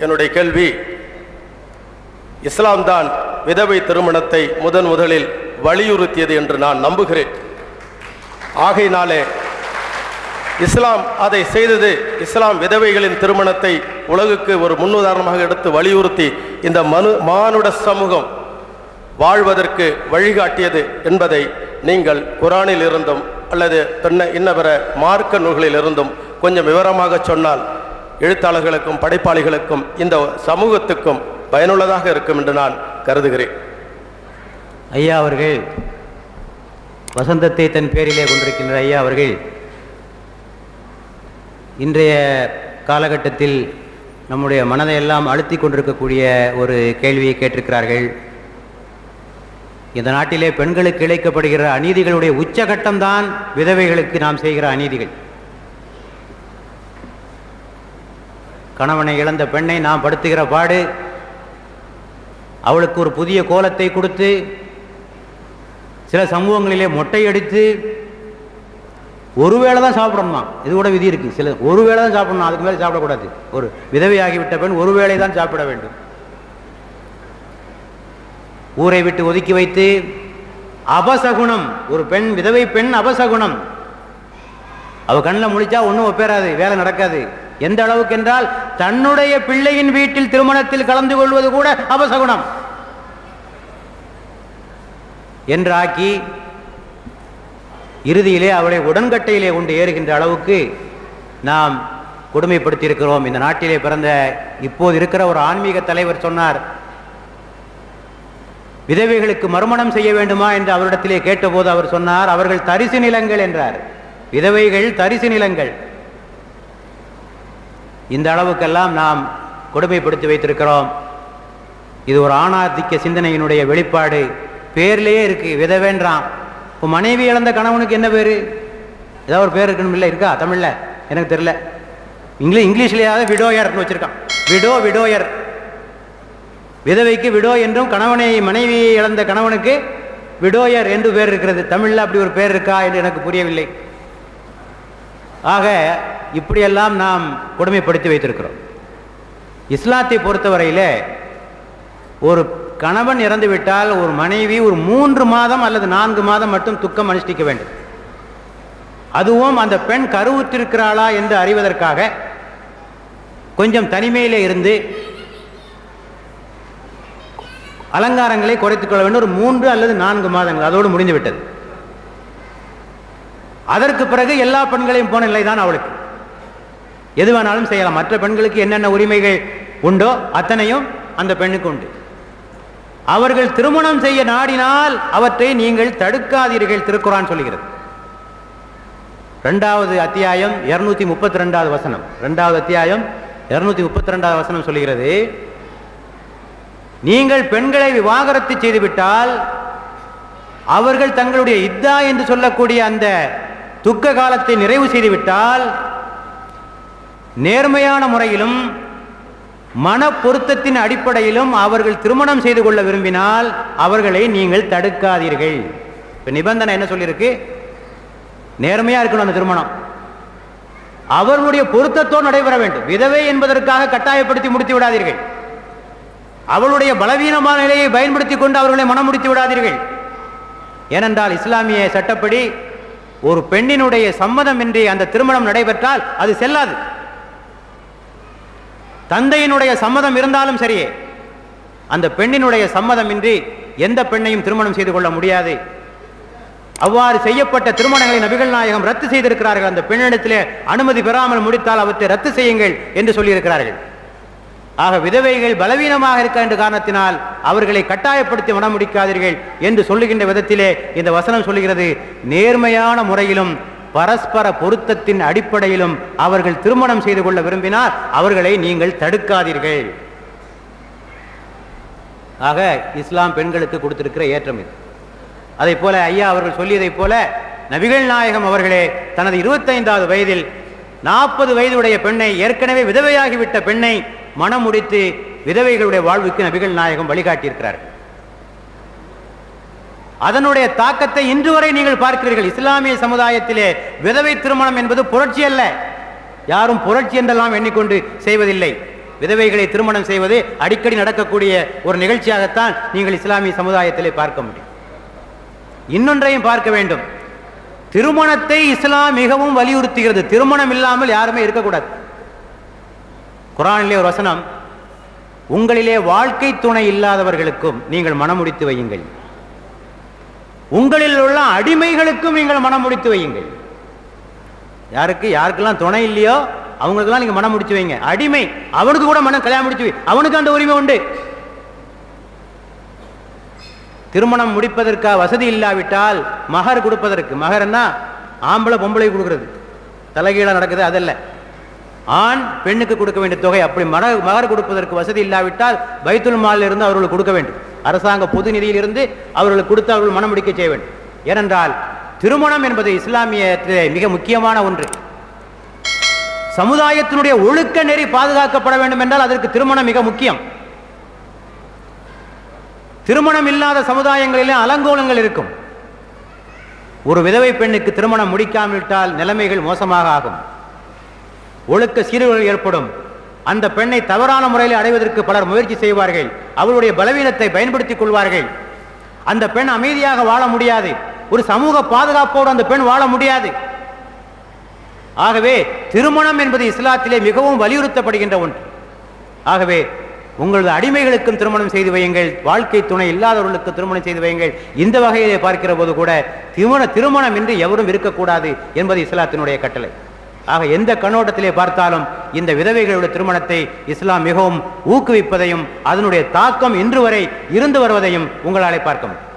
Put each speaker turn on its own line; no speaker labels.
என்னுடைய கேள்வி இஸ்லாம் தான் விதவை திருமணத்தை முதன் முதலில் வலியுறுத்தியது என்று நான் நம்புகிறேன். ஆகையினாலே இஸ்லாம் அதை செய்தது இஸ்லாம் விதவைகளின் திருமணத்தை உலகுக்கு ஒரு முன்னுதாரணமாக எடுத்து வலியுறுத்தி இந்த மனு மானுட சமூகம் வாழ்வதற்கு வழிகாட்டியது என்பதை நீங்கள் குரானில் இருந்தும் அல்லது பின்ன இன்ன பிற மார்க்க நூல்களில் இருந்தும் கொஞ்சம் விவரமாக சொன்னால் எழுத்தாளர்களுக்கும் படைப்பாளிகளுக்கும் இந்த சமூகத்துக்கும் பயனுள்ளதாக இருக்கும் என்று நான் கருதுகிறேன்.
ஐயா அவர்கள் வசந்தத்தை தன் பேரிலே கொண்டிருக்கின்ற ஐயா அவர்கள் இன்றைய காலகட்டத்தில் நம்முடைய மனதை எல்லாம் அழுத்தி கொண்டிருக்கக்கூடிய ஒரு கேள்வியை கேட்டிருக்கிறார்கள். இந்த நாட்டிலே பெண்களுக்கு இழைக்கப்படுகிற அநீதிகளுடைய உச்சகட்டம்தான் விதவைகளுக்கு நாம் செய்கிற அநீதிகள். கணவனை இழந்த பெண்ணை நாம் படுத்துகிற பாடு அவளுக்கு ஒரு புதிய கோலத்தை கொடுத்து சில சமூகங்களிலே மொட்டை அடித்து ஒருவேளை தான் சாப்பிடணுமா? இது கூட விதி இருக்கு. சில ஒரு வேளை தான் சாப்பிடணும்? அதுக்கு மேலே சாப்பிடக்கூடாது. ஒரு விதவையாகிவிட்ட பெண் ஒரு வேளை தான் சாப்பிட வேண்டும். ஊரை விட்டு ஒதுக்கி வைத்து அபசகுணம். ஒரு பெண் விதவை பெண் அபசகுணம். அவள் கண்ணில் முழிச்சா ஒன்றும் ஒப்பேறாது வேலை நடக்காது. எந்த அளவுக்கு என்றால் தன்னுடைய பிள்ளையின் வீட்டில் திருமணத்தில் கலந்து கொள்வது கூட அபசகுணம். என்றாக்கி இறுதியிலே அவளை உடன்கட்டையிலே கொண்டு ஏறுகின்ற அளவுக்கு நாம் கொடுமைப்படுத்தியிருக்கிறோம். இந்த நாட்டிலே பிறந்த இப்போது இருக்கிற ஒரு ஆன்மீக தலைவர் சொன்னார் விதவைகளுக்கு மறுமணம் செய்ய வேண்டுமா? என்று அவரிடத்திலே கேட்டபோது அவர் சொன்னார் அவர்கள் தரிசு நிலங்கள் என்றார். விதவைகள் தரிசு நிலங்கள். இந்த அளவுக்கெல்லாம் நாம் கொடுமைப்படுத்தி வைத்திருக்கிறோம். இது ஒரு ஆணாதிக்க சிந்தனையினுடைய வெளிப்பாடு. பேர்லேயே இருக்குது விதவேன்றான் இப்போ மனைவி இழந்த கணவனுக்கு என்ன பேர்? ஏதாவது ஒரு பேர் இருக்கணும் இல்லை இருக்கா? தமிழில்? எனக்கு தெரில இங்கிலீஷ் இங்கிலீஷ்லேயாவது விடோயர்னு வச்சுருக்கான். Widow widower. விதவைக்கு விடோ என்றும் கணவனை மனைவியை இழந்த கணவனுக்கு விடோயர் என்று பேர் இருக்கிறது. தமிழில் அப்படி ஒரு பேர் இருக்கா என்று எனக்கு புரியவில்லை. ஆக இப்படியெல்லாம் நாம் கொடுமைப்படுத்தி வைத்திருக்கிறோம். இஸ்லாத்தை பொறுத்தவரையில் ஒரு கணவன் இறந்துவிட்டால் ஒரு மனைவி ஒரு மூன்று மாதம் அல்லது நான்கு மாதம் மட்டும் துக்கம் அனுஷ்டிக்க வேண்டும். அதுவும் அந்த பெண் கருவுற்றிருக்கிறாளா என்று அறிவதற்காக கொஞ்சம் தனிமையிலே இருந்து அலங்காரங்களை குறைத்துக் கொள்ள வேண்டும். ஒரு மூன்று அல்லது நான்கு மாதங்கள் அதோடு முடிந்துவிட்டது. அதற்கு பிறகு எல்லா பெண்களையும் போன நிலை தான் அவளுக்கு. எது வேணாலும் செய்யலாம். மற்ற பெண்களுக்கு என்னென்ன உரிமைகள் உண்டோ அத்தனையும் அந்த பெண்ணுக்கு உண்டு. அவர்கள் திருமணம் செய்ய நாடினால் அவற்றை நீங்கள் தடுக்காதீர்கள் திருக்குறான் சொல்லுகிறது. இரண்டாவது அத்தியாயம் இருநூத்தி முப்பத்தி ரெண்டாவது வசனம். இரண்டாவது அத்தியாயம் இருநூத்தி முப்பத்தி ரெண்டாவது வசனம் சொல்லுகிறது. நீங்கள் பெண்களை விவாகரத்து செய்துவிட்டால் அவர்கள் தங்களுடைய இத்தா என்று சொல்லக்கூடிய அந்த துக்க காலத்தை நிறைவு செய்துவிட்டால் நேர்மையான முறையிலும் மன பொருத்தத்தின் அடிப்படையிலும் அவர்கள் திருமணம் செய்து கொள்ள விரும்பினால் அவர்களை நீங்கள் தடுக்காதீர்கள். இப்போ நிபந்தனை என்ன சொல்லியிருக்கு? நேர்மையாக இருக்கணும் அந்த திருமணம். அவர்களுடைய பொருத்தத்தோடு நடைபெற வேண்டும். விதவை என்பதற்காக கட்டாயப்படுத்தி முடித்து விடாதீர்கள். அவளுடைய பலவீனமான நிலையை பயன்படுத்தி கொண்டு அவர்களை மனம் முடித்து விடாதீர்கள். ஏனென்றால் இஸ்லாமிய சட்டப்படி ஒரு பெண்ணினுடைய சம்மதமின்றி அந்த திருமணம் நடைபெற்றால் அது செல்லாது. தந்தையினுடைய சம்மதம் இருந்தாலும் சரியே அந்த பெண்ணினுடைய சம்மதமின்றி எந்த பெண்ணையும் திருமணம் செய்து கொள்ள முடியாது. அவ்வாறு செய்யப்பட்ட திருமணங்களை நபிகள் நாயகம் ரத்து செய்திருக்கிறார்கள். அந்த பெண்ணிடத்திலே அனுமதி பெறாமல் முடித்தால் அவற்றை ரத்து செய்யுங்கள் என்று சொல்லியிருக்கிறார்கள். ஆக விதவைகள் பலவீனமாக இருக்க என்ற காரணத்தினால் அவர்களை கட்டாயப்படுத்தி மனம் முடிக்காதீர்கள் என்று சொல்லுகின்ற விதத்திலே இந்த வசனம் சொல்லுகிறது. நேர்மையான முறையிலும் பரஸ்பர பொருத்தத்தின் அடிப்படையிலும் அவர்கள் திருமணம் செய்து கொள்ள விரும்பினால் அவர்களை நீங்கள் தடுக்காதீர்கள். ஆக இஸ்லாம் பெண்களுக்கு கொடுத்திருக்கிற ஏற்றம் இது. அதை போல ஐயா அவர்கள் சொல்லியதைப் போல நபிகள் நாயகம் அவர்களே தனது இருபத்தைந்தாவது வயதில் நாற்பது வயதுடைய பெண்ணை ஏற்கனவே விதவையாகிவிட்ட பெண்ணை மனம் முடித்து விதவைகளுடைய வாழ்வுக்கு நபிகள் நாயகம் வழிகாட்டியிருக்கிறார்கள். அதனுடைய தாக்கத்தை இன்று வரை நீங்கள் பார்க்கிறீர்கள். இஸ்லாமிய சமுதாயத்திலே விதவை திருமணம் என்பது புரட்சி அல்ல. யாரும் புரட்சி என்றெல்லாம் எண்ணிக்கொண்டு செய்வதில்லை. விதவைகளை திருமணம் செய்வது அடிக்கடி நடக்கக்கூடிய ஒரு நிகழ்ச்சியாகத்தான் நீங்கள் இஸ்லாமிய சமுதாயத்திலே பார்க்க முடியும். இன்னொன்றையும் பார்க்க வேண்டும். திருமணத்தை இஸ்லாம் மிகவும் வலியுறுத்துகிறது. திருமணம் இல்லாமல் யாருமே இருக்கக்கூடாது. குரானிலே ஒரு வசனம் உங்களிலே வாழ்க்கை துணை இல்லாதவர்களுக்கும் நீங்கள் மனம் முடித்து வையுங்கள். உங்களில் உள்ள அடிமைகளுக்கும் நீங்கள் மனம் முடித்து வையுங்கள். யாருக்கு யாருக்கெல்லாம் துணை இல்லையோ அவங்களுக்கெல்லாம் நீங்க மனம் முடிச்சு வைங்க. அடிமை அவனுக்கு கூட மனம் கல்யாணம் முடிச்சு வை. அவனுக்கு அந்த உரிமை உண்டு. திருமணம் முடிப்பதற்கா வசதி இல்லாவிட்டால் மகர் கொடுப்பதற்கு. மகர்னா ஆம்பளை பொம்பளை கொடுக்கறது. தலைகீழ நடக்குது அதல்ல. ஆண் பெண்ணுக்கு கொடுக்க வேண்டிய தொகை அப்படி மர மகர் கொடுப்பதற்கு வசதி இல்லாவிட்டால் பைத்துல் மாலில் இருந்து அவர்களுக்கு கொடுக்க வேண்டும். அரசாங்க பொது நிதியிலிருந்து அவர்களுக்கு கொடுத்து அவர்கள் மனம் முடிக்க செய்ய வேண்டும். ஏனென்றால் திருமணம் என்பது இஸ்லாமியத்திலே மிக முக்கியமான ஒன்று. சமுதாயத்தினுடைய ஒழுக்க நெறி பாதுகாக்கப்பட வேண்டும் என்றால் அதற்கு திருமணம் மிக முக்கியம். திருமணம் இல்லாத சமுதாயங்களிலே அலங்கோலங்கள் இருக்கும். ஒரு விதவை பெண்ணுக்கு திருமணம் முடிக்காவிட்டால் நிலைமைகள் மோசமாக ஆகும். ஒழுக்க சீர்குலைகள் ஏற்படும். அந்த பெண்ணை தவறான முறையில் அடைவதற்கு பலர் முயற்சி செய்வார்கள். அவருடைய பலவீனத்தை பயன்படுத்திக் கொள்வார்கள். அந்த பெண் அமைதியாக வாழ முடியாது. ஒரு சமூக பாதுகாப்போடு அந்த பெண் வாழ முடியாது. ஆகவே திருமணம் என்பது இஸ்லாத்திலே மிகவும் வலியுறுத்தப்படுகின்ற ஒன்று. ஆகவே உங்களது அடிமைகளுக்கும் திருமணம் செய்து வையுங்கள். வாழ்க்கை துணை இல்லாதவர்களுக்கு திருமணம் செய்து வையுங்கள். இந்த வகையிலே பார்க்கிற போது கூட திருமண திருமணம் என்று எவரும் இருக்கக்கூடாது என்பது இஸ்லாத்தினுடைய கட்டளை. ஆக எந்த கண்ணோட்டத்திலே பார்த்தாலும் இந்த விதவைகளுடைய திருமணத்தை இஸ்லாம் மிகவும் ஊக்குவிப்பதையும் அதனுடைய தாக்கம் இன்று வரை இருந்து வருவதையும் உங்களாலே பார்க்க முடியும்.